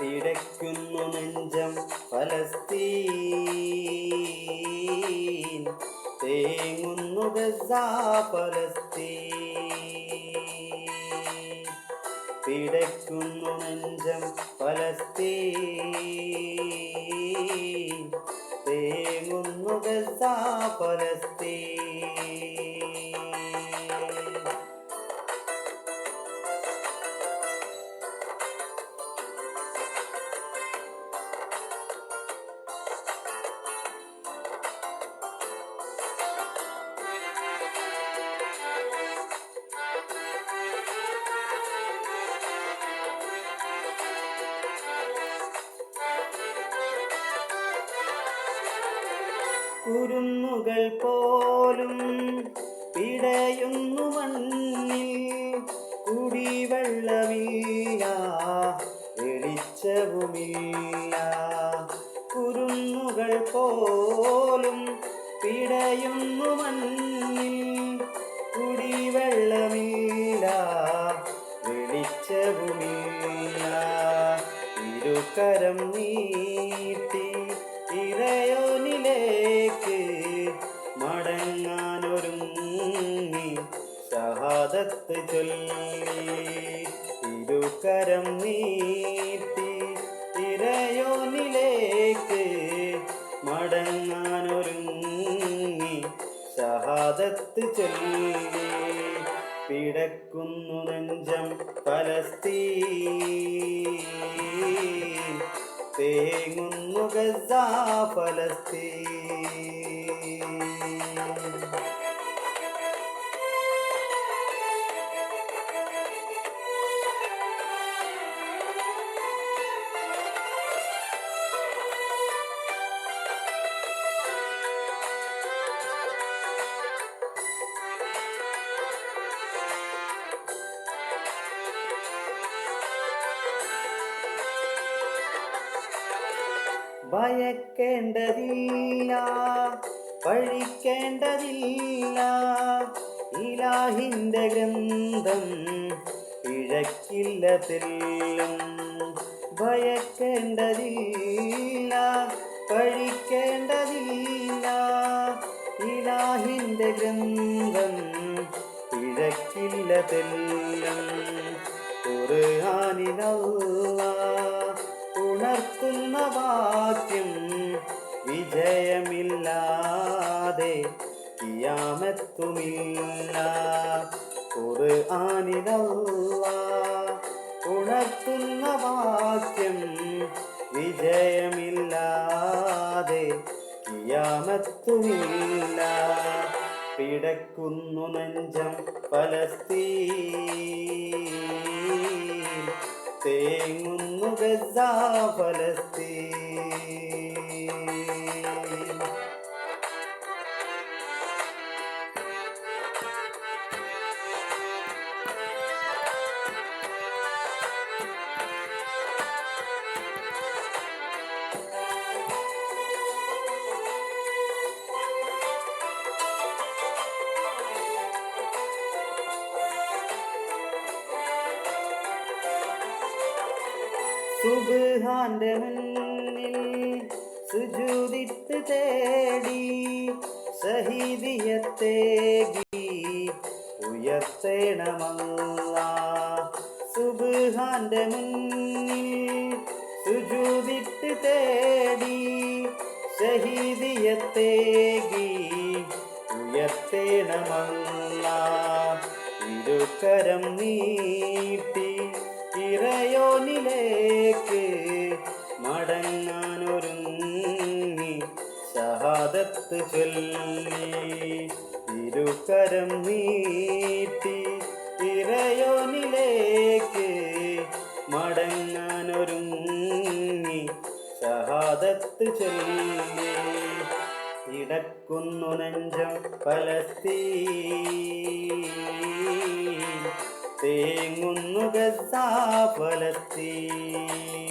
പിടയ്ക്കുന്നു നെഞ്ചം ഫലസ്തീൻ. തേങ്ങുന്നു ഗസ ഫലസ്തീൻ. പിടയ്ക്കുന്നു നെഞ്ചം ഫലസ്തീൻ. തേങ്ങുന്നു ഗസ ഫലസ്തീൻ. കുരുന്നുകൾ പോലും പിടയുന്നു മണ്ണിൽ. കുടിവെള്ളമില്ല വെളിച്ചവുമില്ല. കുരുന്നുകൾ പോലും പിടയുന്നു മണ്ണിൽ. ഷഹാദത്ത് ചൊല്ലി ഇരുകരം നീട്ടി തിരയോനിലേക്ക് മടങ്ങാനൊരുങ്ങി ഷഹാദത്ത് ചൊല്ലി. പിടക്കുന്നു നെഞ്ചം ഫലസ്തീൻ തേങ്ങുന്നു ഗസ ഫലസ്തീൻ. ഭയക്കേണ്ടതില്ല പഴിക്കേണ്ടതില്ല. ഇലാഹിന്റെ ഗ്രന്ഥം പിഴക്കില്ല തെല്ലും. ഭയക്കേണ്ടതില്ല പഴിക്കേണ്ടതില്ല. ഇലാഹിന്റെ ഗ്രന്ഥം പിഴക്കില്ല തെല്ലും. ഖുർആനിലല്ല ഉണർത്തുന്ന വാക്യം വിജയമില്ലാതെ കിയാമത്തുമില്ല. ഖുർആനിലല്ല ഉണർത്തുന്ന വാക്യം വിജയമില്ലാതെ കിയാമത്തുമില്ല. പിടക്കുന്നു നെഞ്ചം ഫലസ്തീൻ. തേങ്ങുന്നു ഗസ ഫലസ്തീൻ സുബ്ഹാന്റെ മുന്നിൽ സുജൂദിട്ട് തേടി സഹിദിയത്തേകി ഉയർത്തേണമല്ല. സുബാന്റെ മുന്നിൽ സുജൂദിട്ട് തേടി ഷഹീദിയത്തേകി ഉയർത്തേണമല്ല. ഇരുക്കരം നീട്ടി ഇറയോനിലേക്ക് മടങ്ങാനൊരുങ്ങി ഷഹാദത്ത് ചൊല്ലി. ഇരുകരം നീട്ടി ഇറയോനിലേക്ക് മടങ്ങാനൊരുങ്ങി ഷഹാദത്ത് ചൊല്ലി. ഇടക്കുന്നു നെഞ്ചം പലസ്തീ തേങ്ങുന്നു ഗസ ഫലസ്തീൻ